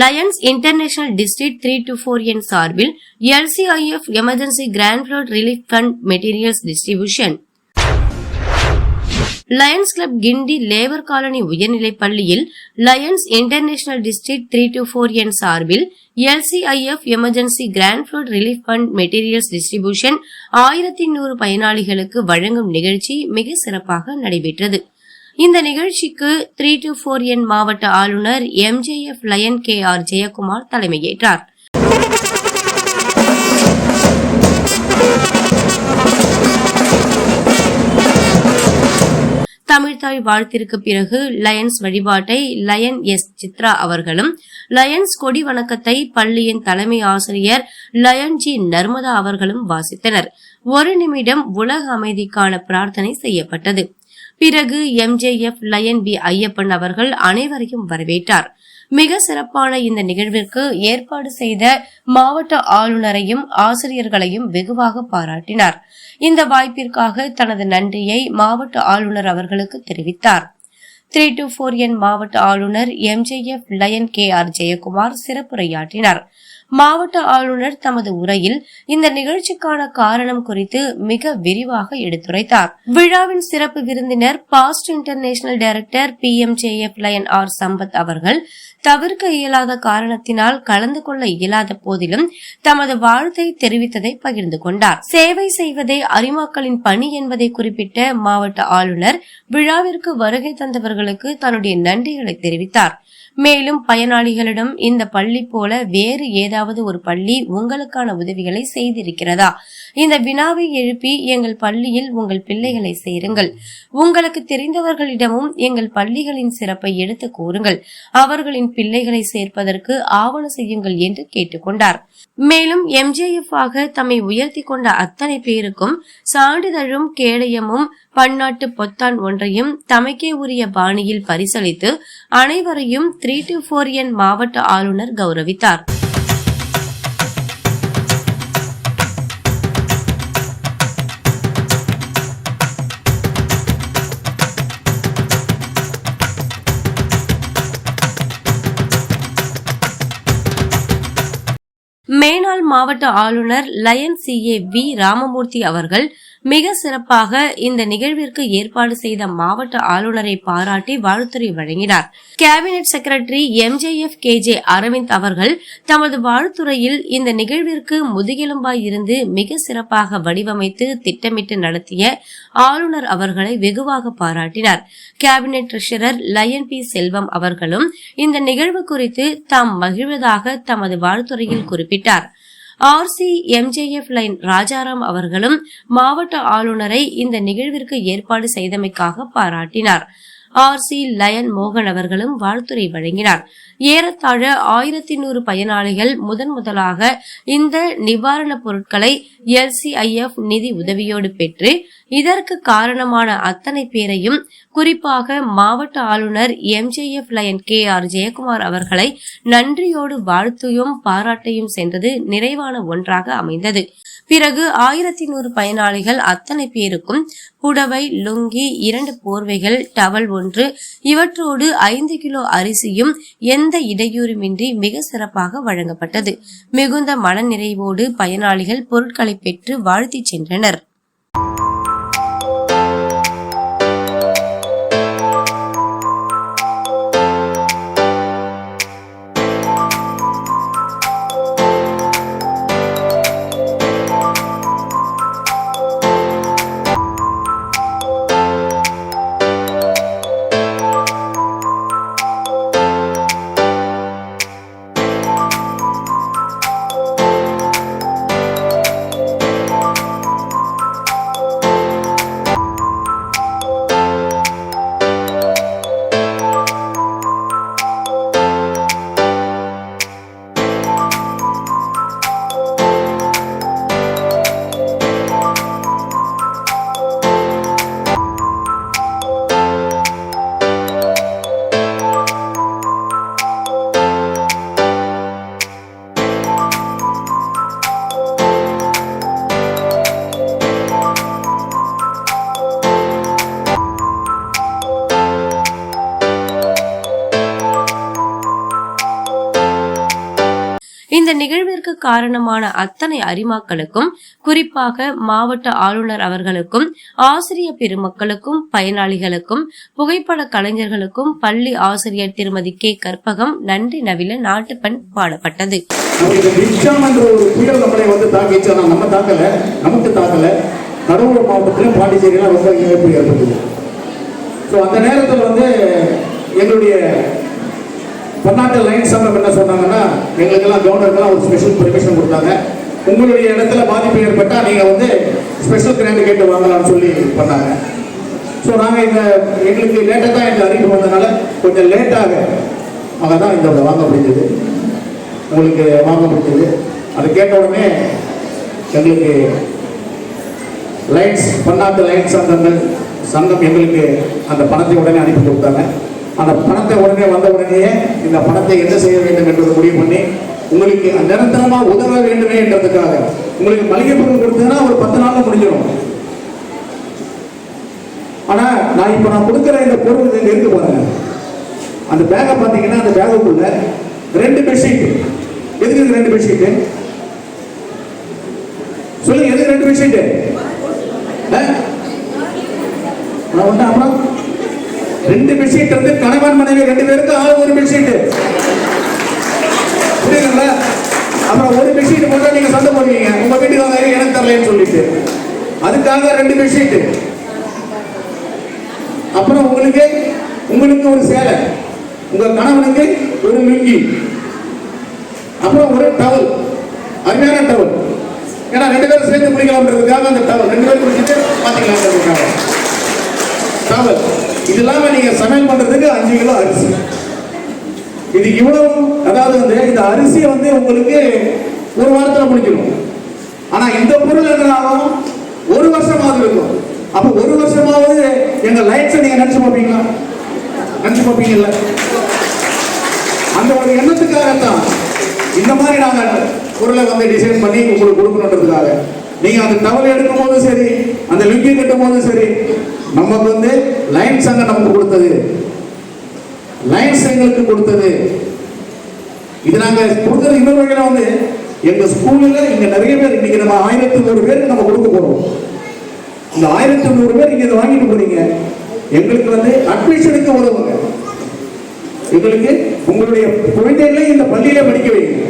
Lions International district three two four N சார்பில் LCIF emergency grant flood relief fund materials distribution Lions club Guindy labour colony உயர்நிலைப் பள்ளியில் Lions International district three two four N சார்பில் LCIF emergency grant flood relief fund materials distribution ஆயிரத்தி நூறு பயனாளிகளுக்கு வழங்கும் நிகழ்ச்சி மிக சிறப்பாக நடைபெற்றது. இந்த நிகழ்ச்சிக்கு த்ரீ டு ஃபோர் என் மாவட்ட ஆளுநர் MJF lion K R Jayakumar தலைமையேற்றார். தமிழ்தாய் வாழ்த்திற்கு பிறகு லயன்ஸ் வழிபாட்டை லயன் எஸ் சித்ரா அவர்களும் லயன்ஸ் கொடி வணக்கத்தை பள்ளியின் தலைமை ஆசிரியர் லயன் ஜி நர்மதா அவர்களும் வாசித்தனர். ஒரு நிமிடம் உலக அமைதிக்கான பிரார்த்தனை செய்யப்பட்டது. பிறகு எம்ஜேஎஃப் லயன் பி ஐயப்பன் அவர்கள் அனைவரையும் வரவேற்றார். மிக சிறப்பான இந்த நிகழ்விற்கு ஏற்பாடு செய்த மாவட்ட ஆளுநரையும் ஆசிரியர்களையும் வெகுவாக பாராட்டினார். இந்த வாய்ப்பிற்காக தனது நன்றியை மாவட்ட ஆளுநர் அவர்களுக்கு தெரிவித்தார். த்ரீ டு போர் என் மாவட்ட ஆளுநர் MJF lion K R Jayakumar சிறப்புரையாற்றினார். மாவட்ட ஆளுநர் தமது உரையில் இந்த நிகழ்ச்சிக்கான காரணம் குறித்து மிக விரிவாக எடுத்துரைத்தார். விழாவின் சிறப்பு விருந்தினர் past international director P M J F lion R Sampath அவர்கள் தவிர்க்க இயலாத காரணத்தினால் கலந்து கொள்ள இயலாத போதிலும் தமது வாழ்த்தை தெரிவித்ததை பகிர்ந்து கொண்டார். சேவை செய்வதே அரிமாக்களின் பணி என்பதை குறிப்பிட்ட மாவட்ட ஆளுநர் விழாவிற்கு வருகை தந்தவர்களுக்கு தன்னுடைய நன்றிகளை தெரிவித்தார். மேலும் பயனாளிகளிடம் இந்த பள்ளி போல வேறு ஏதாவது ஒரு பள்ளி உங்களுக்கான உதவிகளை செய்திருக்கிறதா? இந்த வினாவை எழுப்பி எங்கள் பள்ளியில் உங்கள் பிள்ளைகளை சேருங்கள். உங்களுக்கு தெரிந்தவர்களிடமும் எங்கள் பள்ளிகளின் சிறப்பை எடுத்து கூறுங்கள். அவர்களின் பிள்ளைகளை சேர்ப்பதற்கு ஆவண செய்யுங்கள் என்று கேட்டுக்கொண்டார். மேலும் எம்ஜேஎஃப் ஆக தம்மை உயர்த்தி கொண்ட அத்தனை பேருக்கும் சான்றிதழும் கேடயமும் பன்னாட்டு பொத்தான் ஒன்றையும் தமக்கே உரிய பாணியில் பரிசளித்து அனைவரையும் த்ரீ டு போர் என் மாவட்ட ஆளுநர் கௌரவித்தார். மேனாள் மாவட்ட ஆளுநர் lion C A V Ramamoorthy அவர்கள் மிக சிறப்பாக இந்த நிகழ்விற்கு ஏற்பாடு செய்த மாவட்ட ஆளுநரை பாராட்டி வாழ்த்துறை வழங்கினார். Cabinet secretary MJF K J Aravind அவர்கள் தமது வாழ்த்துறையில் இந்த நிகழ்விற்கு முதுகெலும்பாய் இருந்து மிக சிறப்பாக வடிவமைத்து திட்டமிட்டு நடத்திய ஆளுநர் அவர்களை வெகுவாக பாராட்டினார். Cabinet treasurer lion P Selvam அவர்களும் இந்த நிகழ்வு குறித்து தாம் மகிழ்வதாக தமது வாழ்த்துறையில் குறிப்பிட்டார். ஆர்சி எம்ஜேஎஃப் லைன் ராஜாராம் அவர்களும் மாவட்ட ஆளுநரை இந்த நிகழ்விற்கு ஏற்பாடு செய்தமைக்காக பாராட்டினார். ஆர் சி லயன் மோகன் அவர்களும் வாழ்த்துரை வழங்கினார். ஏறத்தாழ ஆயிரத்தி நூறு பயனாளிகள் முதன் முதலாக இந்த நிவாரணப் பொருட்களை எல்சிஐஎஃப் நிதி உதவியோடு பெற்று இதற்கு காரணமான அத்தனை பேரையும் குறிப்பாக மாவட்ட ஆளுநர் MJF lion K R Jayakumar அவர்களை நன்றியோடு வாழ்த்தையும் பாராட்டையும் சென்றது நிறைவான ஒன்றாக அமைந்தது. பிறகு ஆயிரத்தி நூறு பயனாளிகள் அத்தனை பேருக்கும் புடவை லுங்கி இரண்டு போர்வைகள் டவல் ஒன்று இவற்றோடு ஐந்து கிலோ அரிசியும் எந்த இடையூறுமின்றி மிக சிறப்பாக வழங்கப்பட்டது. மிகுந்த மனநிறைவோடு பயனாளிகள் பொருட்களை பெற்று வாழ்த்தி சென்றனர். இந்த நிகழ்விற்கு காரணமான அத்தனை அரிமாக்களுக்கும் குறிப்பாக மாவட்ட ஆளுநர் அவர்களுக்கும் ஆசிரிய பெருமக்களுக்கும் பயனாளிகளுக்கும் புகைப்பட கலைஞர்களுக்கும் பள்ளி ஆசிரியர் திருமதி கே. கற்பகம் நன்றி நவில நாட்டுப்பண் பாடப்பட்டது. நமக்கு கடலூர் மாவட்டத்திலும் பாண்டிச்சேரியிலும் ரொம்ப இழப்பு ஏற்பட்டது ஸோ அந்த நேரத்தில் வந்து எங்களுடைய பன்னாட்டு லைன் சங்கம் என்ன சொன்னாங்கன்னா எங்களுக்கெல்லாம் கவர்னருக்கெல்லாம் ஒரு ஸ்பெஷல் பெர்மிஷன் கொடுத்தாங்க. உங்களுடைய இடத்துல பாதிப்பு ஏற்பட்டால் நீங்கள் வந்து ஸ்பெஷல் கிராண்ட் கேட்டு வாங்கலாம்னு சொல்லி பண்ணாங்க. ஸோ நாங்கள் இந்த எங்களுக்கு லேட்டாக தான் இந்த அறிவிப்பு வந்ததுனால கொஞ்சம் லேட்டாக அவங்க தான் இந்த வாங்க முடிஞ்சது. உங்களுக்கு வாங்க முடிஞ்சது. அதை கேட்ட உடனே எங்களுக்கு லைன்ஸ் பன்னாட்டு லைன்ஸ் சங்கங்கள் சங்கம் எங்களுக்கு அந்த பணத்தை உடனே அனுப்பி கொடுத்தாங்க. அந்த பணத்தை உடனே வந்த உடனேயே இந்த பணத்தை என்ன செய்ய வேண்டும் என்பதை முடிவு பண்ணி உங்களுக்கு நிரந்தரமா உதவ வேண்டுமே என்றதுக்காக உங்களுக்கு மளிகை பொருள் கொடுத்ததுன்னா ஒரு பத்து நாள்ல முடிஞ்சிடும் ஆனா நான் இப்ப நான் கொடுக்குற இந்த பொருள் இங்க இருக்கு பாருங்க. அந்த பேக்கை பார்த்தீங்கன்னா அந்த பேகுக்குள்ள ரெண்டு பெட்ஷீட் எதுக்கு இருக்கு ரெண்டு பெட்ஷீட் சொல்லுங்க எதுக்கு ரெண்டு பெட்ஷீட் நான் வந்து அப்புறம் ரெண்டு பெட்ஷீட் வந்து கணவன் மனைவி ரெண்டு பேருக்கு ஆள் ஒரு பெட்ஷீட் புரியுதுங்களா? அப்புறம் ஒரு பெட்ஷீட் போட்டா நீங்க சண்டை போடுவீங்க. உங்க வீட்டுக்கு வாங்க எனக்கு தரலன்னு சொல்லிட்டு. அதுக்காக ரெண்டு பெட்ஷீட் அப்புறம் உங்களுக்கு உங்களுக்கு ஒரு சேலை. உங்க கணவனுக்கு ஒரு லுங்கி அப்புறம் ஒரு டவல் அருமையான டவல் ஏன்னா ரெண்டு பேரும் சேர்ந்து குளிக்கலாம்ன்றதுக்காக அந்த டவல் ரெண்டு பேரும் குளிச்சுட்டு பாத்தீங்களான்றதுக்காக. டவல் இது இல்லாம நீங்க சமையல் பண்றதுக்கு அஞ்சு கிலோ அரிசி. இது இவ்வளவு அதாவது வந்து இந்த அரிசியை வந்து உங்களுக்கு ஒரு வாரத்தில் முடிக்கணும் ஆனா இந்த பொருள் என்னாலும் ஒரு வருஷமாவது இருக்கும். அப்ப ஒரு வருஷமாவது எங்க லைட்ஸை நீங்க நினைச்சு பார்ப்பீங்களா? நினைச்சு பார்ப்பீங்கல்ல? அந்த ஒரு எண்ணத்துக்காகத்தான் இந்த மாதிரி நாங்கள் பொருளை வந்து டிசைன் பண்ணி உங்களுக்கு கொடுக்கணுன்றதுக்காக. நீங்க அந்த டவல் எடுக்கும் போதும் சரி அந்த கட்டும் போது சரி நமக்கு வந்து லைன் சங்கம் நமக்கு கொடுத்தது. லைன்ஸ் எங்களுக்கு கொடுத்தது. இது நாங்கள் கொடுத்தது இன்னொரு வகையில் வந்து எங்கள் ஸ்கூலில் இங்கே நிறைய பேர் இன்னைக்கு நம்ம ஆயிரத்தி நூறு பேருக்கு நம்ம கொடுக்க போகிறோம் இந்த ஆயிரத்தி நூறு பேர் இங்கே இதை வாங்கிட்டு போறீங்க. எங்களுக்கு வந்து அட்மிஷனுக்கு உதவுங்க. எங்களுக்கு உங்களுடைய குழந்தைகளை இந்த பள்ளியில படிக்க வைங்க.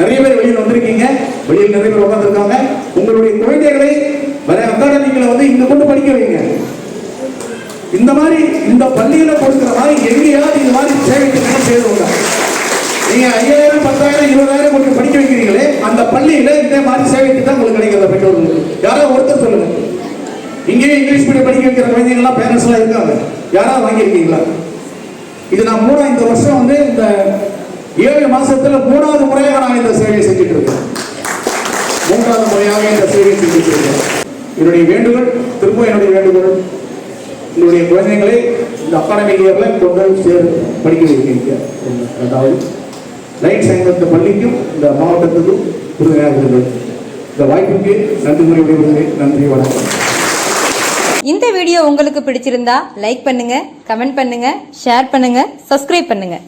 நிறைய பேர் வெளியில் வந்திருக்கீங்க. வெளியில் நிறைய பேர் உட்காந்துருக்காங்க உங்களுடைய குழந்தைகளை வேற அகாடமிகளை வந்து இங்க கொண்டு படிக்க வைங்க. இந்த மாதிரி இந்த பள்ளியில கொடுக்குற மாதிரி எங்கேயாவது இந்த மாதிரி சேவைக்கு செய்துங்க நீங்க ஐயாயிரம் பத்தாயிரம் இருபதாயிரம் கொடுத்து படிக்க வைக்கிறீங்களே அந்த பள்ளியில இதே மாதிரி சேவைக்கு தான் உங்களுக்கு கிடைக்கிறத பெற்றோர்கள் யாராவது ஒருத்தர் சொல்லுங்க. இங்கேயே இங்கிலீஷ் மீடியம் படிக்க வைக்கிற குழந்தைங்களாம் பேரண்ட்ஸ் எல்லாம் இருக்காங்க. யாராவது வாங்கியிருக்கீங்களா? இது நான் மூணா இந்த வருஷம் வந்து இந்த ஏழு மாசத்துல மூணாவது முறையாக நான் இந்த சேவையை செஞ்சுட்டு இருக்கேன். மூன்றாவது முறையாக இந்த சேவையை செஞ்சுட்டு இருக்கேன். என்னுடைய வேண்டுகோள் திரும்ப என்னுடைய வேண்டுகோள். என்னுடைய குழந்தைகளை இந்த அகாடமி இயர்ல கொண்டு சேர் படிக்க வைக்கிறேன் அதாவது லைட் சங்கத்த பள்ளிக்கும் இந்த மாவட்டத்துக்கும் உறுதுணையாக இருந்தது. இந்த வாய்ப்புக்கு நன்றி கூறி விடைபெறுகிறேன். நன்றி வணக்கம். இந்த வீடியோ உங்களுக்கு பிடிச்சிருந்தா லைக் பண்ணுங்க கமெண்ட் பண்ணுங்க ஷேர் பண்ணுங்க சப்ஸ்கிரைப் பண்ணுங்க.